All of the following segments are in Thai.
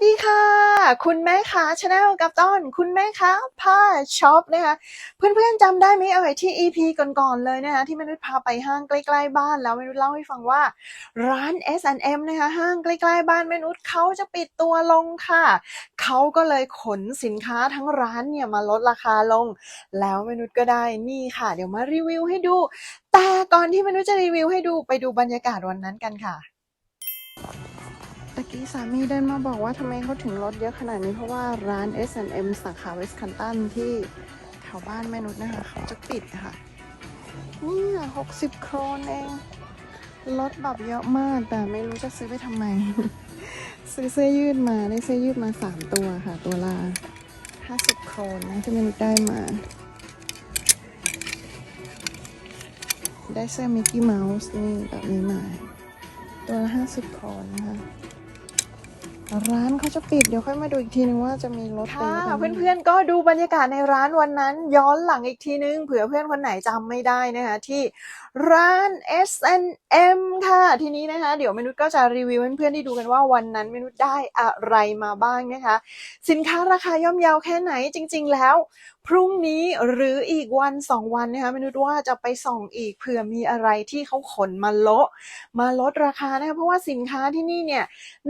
สดีค่ะ คุณแม่ค้าชาแนลกับต้นคุณแม่ค้าผ้าช็อปนะคะ เพื่อนๆจำได้ไหมเอ่ยที่ EP ก่อนๆเลยนะคะที่มนุษย์พาไปห้างใกล้ๆบ้านแล้วมนุษย์เล่าให้ฟังว่า ร้าน S&M นะคะห้างใกล้ๆบ้านมนุษย์เขาจะปิดตัวลงค่ะ เขาก็เลยขนสินค้าทั้งร้านเนี่ยมาลดราคาลง แล้วมนุษย์ก็ได้นี่ค่ะ เดี๋ยวมารีวิวให้ดู แต่ก่อนที่มนุษย์จะรีวิวให้ดูไปดูบรรยากาศวันนั้นกันค่ะ ตะกี้สามีเดินมาบอกว่าทำไมเขาถึงลดเยอะขนาดนี้เพราะว่าร้าน S&M สาขาเวสคันตันที่แถวบ้านแม่นุชนะคะเขาจะปิดค่ะนี่หกสิบโครนเอง ลดแบบเยอะมาก แต่ไม่รู้จะซื้อไปทำไม ซื้อเสื้อยืดมาได้เสื้อยืดมาสามตัวค่ะ ตัวละห้าสิบโครนนะที่แม่นุชได้มา ได้เสื้อมิกกี้เมาส์นี่แบบนี้มาตัวละห้าสิบโครนนะคะ ร้านเขาจะปิดเดี๋ยวค่อยมาดูอีกทีนึงว่าจะมีรถค่ะเพื่อนๆก็ดูบรรยากาศในร้านวันนั้น ย้อนหลังอีกทีนึงเผื่อเพื่อนคนไหนจำไม่ได้นะคะที่ร้าน S&M ค่ะ ทีนี้นะคะ เดี๋ยวมนุษย์ก็จะรีวิวให้เพื่อนๆได้ดูกันว่าวันนั้นมนุษย์ได้อะไรมาบ้างนะคะ สินค้าราคาย่อมเยาแค่ไหนจริง ๆ แล้ว พรุ่งนี้หรืออีกวันสองวันนะคะมนุษย์ว่าจะไปส่องอีกเผื่อมีอะไรที่เขาขนมาโละมาลดราคานะคะเพราะว่าสินค้าที่นี่เนี่ย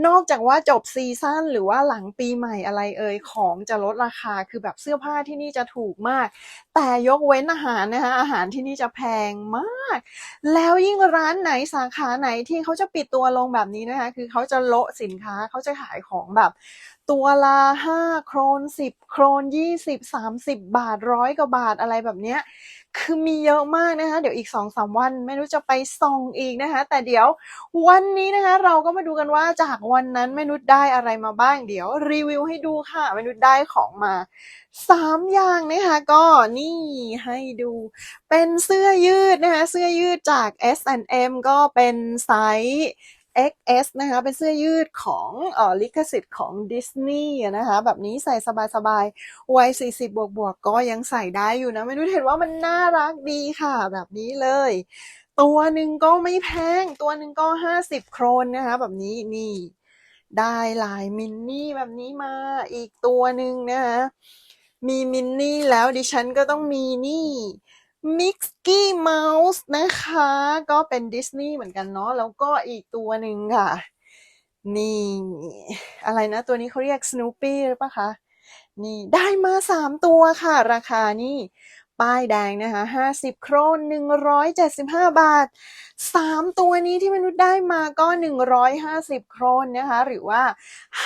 นอกจากว่าจบซีซั่นหรือว่าหลังปีใหม่อะไรเอ่ยของจะลดราคาคือแบบเสื้อผ้าที่นี่จะถูกมาก แต่ยกเว้นอาหารนะคะอาหารที่นี่จะแพงมาก แล้วยิ่งร้านไหนสาขาไหนที่เขาจะปิดตัวลงแบบนี้นะคะคือเขาจะโละสินค้าเขาจะขายของแบบตัวละห้าโครนสิบโครนยี่สิบสามสิบบาทร้อยกว่าบาทอะไรแบบเนี้ยคือมีเยอะมากนะคะ เดี๋ยวอีกสองสามวันไม่รู้จะไปส่องอีกนะคะ แต่เดี๋ยววันนี้นะคะ เราก็มาดูกันว่าจากวันนั้นแม่นุษย์ได้อะไรมาบ้าง เดี๋ยวรีวิวให้ดูค่ะแม่นุษย์ได้ของมา สามอย่างนะคะก็นี่ให้ดูเป็นเสื้อยืดนะคะเสื้อยืดจาก S&M ก็เป็นไซส์ XS นะคะ เป็นเสื้อยืดของเอ่อลิขสิทธิ์ของดิสนีย์นะคะ แบบนี้ใส่สบายๆ วัย 40 บวกบวกก็ยังใส่ได้อยู่นะ ไม่รู้เห็นว่ามันน่ารักดีค่ะ แบบนี้เลย ตัวหนึ่งก็ไม่แพง ตัวหนึ่งก็ 50 โครนนะคะ แบบนี้นี่ ได้ลายมินนี่แบบนี้มาอีกตัวหนึ่งนะคะ มีมินนี่แล้วดิฉันก็ต้องมีนี่มิกกี้เมาส์นะคะ ก็เป็นดิสนีย์เหมือนกันเนาะแล้วก็อีกตัวหนึ่งค่ะ นี่ อะไรนะ ตัวนี้เขาเรียกส n นปี้หรือเปล่าคะ นี่ได้มาสามตัวค่ะ ราคานี่ป้ายแดงนะคะห้าสิบโครนหนึ่งร้อยเจ็ดสิบห้าบาทสามตัวนี้ที่มนุษย์ได้มาก็หนึ่งร้อยห้าสิบโครนนะคะ หรือว่า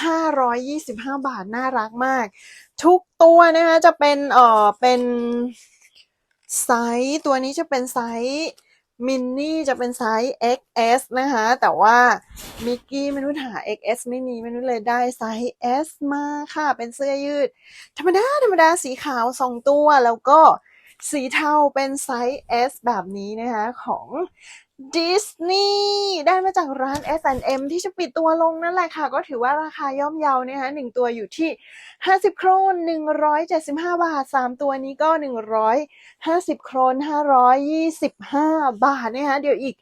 ห้าร้อยยี่สิบห้าบาท น่ารักมาก ทุกตัวนะคะจะเป็นเอ่อเป็นไซส์ตัวนี้จะเป็นไซส์มินนี่จะเป็นไซส์ XS นะคะแต่ว่ามิกกี้มนุษย์หา XS ไม่มีมนุษย์เลยได้ไซส์ S มาค่ะ เป็นเสื้อยืด ธรรมดา ธรรมดาสีขาวสองตัวแล้วก็สีเทาเป็นไซส์ S แบบนี้นะคะของ ดิสนีย์ได้มาจากร้าน S&M ที่จะปิดตัวลงนั่นแหละค่ะ ก็ถือว่าราคาย่อมเยานะคะหนึ่งตัวอยู่ที่ 50 โครน 175 บาท 3 ตัวนี้ก็ 150 โครน 525 บาทนะคะเดี๋ยวอีก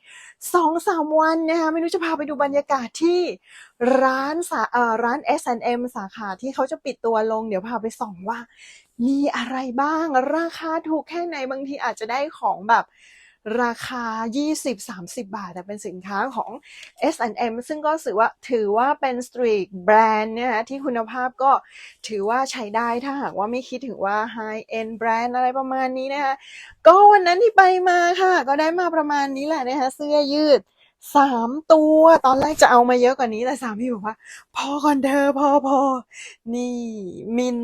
2-3 วันนะคะไม่รู้จะพาไปดูบรรยากาศที่ร้านสาเอ่อร้าน S&M สาขาที่เขาจะปิดตัวลง เดี๋ยวพาไปส่องว่า มีอะไรบ้างราคาถูกแค่ไหนบางทีอาจจะได้ของแบบ ราคา 20-30 บาทแต่เป็นสินค้าของ S&M ซึ่งก็ถือว่าถือว่าเป็นสตรีทแบรนด์เนะคะที่คุณภาพก็ถือว่าใช้ได้ถ้าหากว่าไม่คิดถึงว่า High End แบรนด์อะไรประมาณนี้นะคะก็วันนั้นที่ไปมาค่ะ ก็ได้มาประมาณนี้แหละนะคะเสื้อยืดสามตัวตอนแรกจะเอามาเยอะกว่านี้แต่สามีบอกว่า พอก่อนเธอพอพอนี่มิน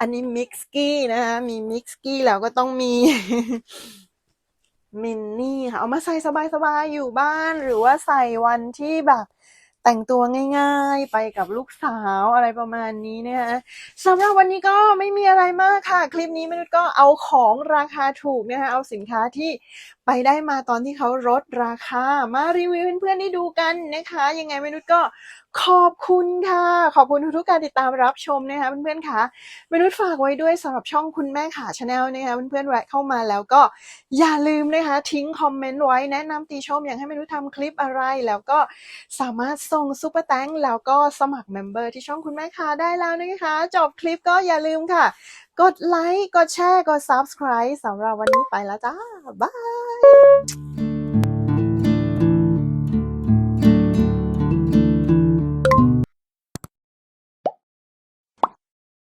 อันนี้มิกซ์กี้นะคะมีมิกซ์กี้แล้วก็ต้องมี มินนี่ค่ะ เอามาใส่สบายๆ อยู่บ้านหรือว่าใส่วันที่แบบแต่งตัวง่ายๆ ไปกับลูกสาวอะไรประมาณนี้นะคะสำหรับวันนี้ก็ไม่มีอะไรมากค่ะ คลิปนี้มนุษย์ก็เอาของราคาถูกนะคะเอาสินค้าที่ไปได้มาตอนที่เขาลดราคามารีวิวเพื่อนๆได้ดูกันนะคะ ยังไงมนุษย์ก็ ขอบคุณค่ะ ขอบคุณทุกๆการติดตามรับชมนะคะเพื่อนๆค่ะมนุษย์ฝากไว้ด้วยสำหรับช่องคุณแม่ขาชาแนลนะคะเพื่อนๆแวะเข้ามาแล้วก็อย่าลืมนะคะ ทิ้งคอมเมนต์ไว้แนะนำตีชมอยากให้มนุษย์ทำคลิปอะไร แล้วก็สามารถส่งซุปเปอร์แตงแล้วก็สมัครเมมเบอร์ที่ช่องคุณแม่ขาได้แล้วนะคะ จบคลิปก็อย่าลืมค่ะ กดไลค์กดแชร์กด subscribe สำหรับวันนี้ไปแล้วจ้าบาย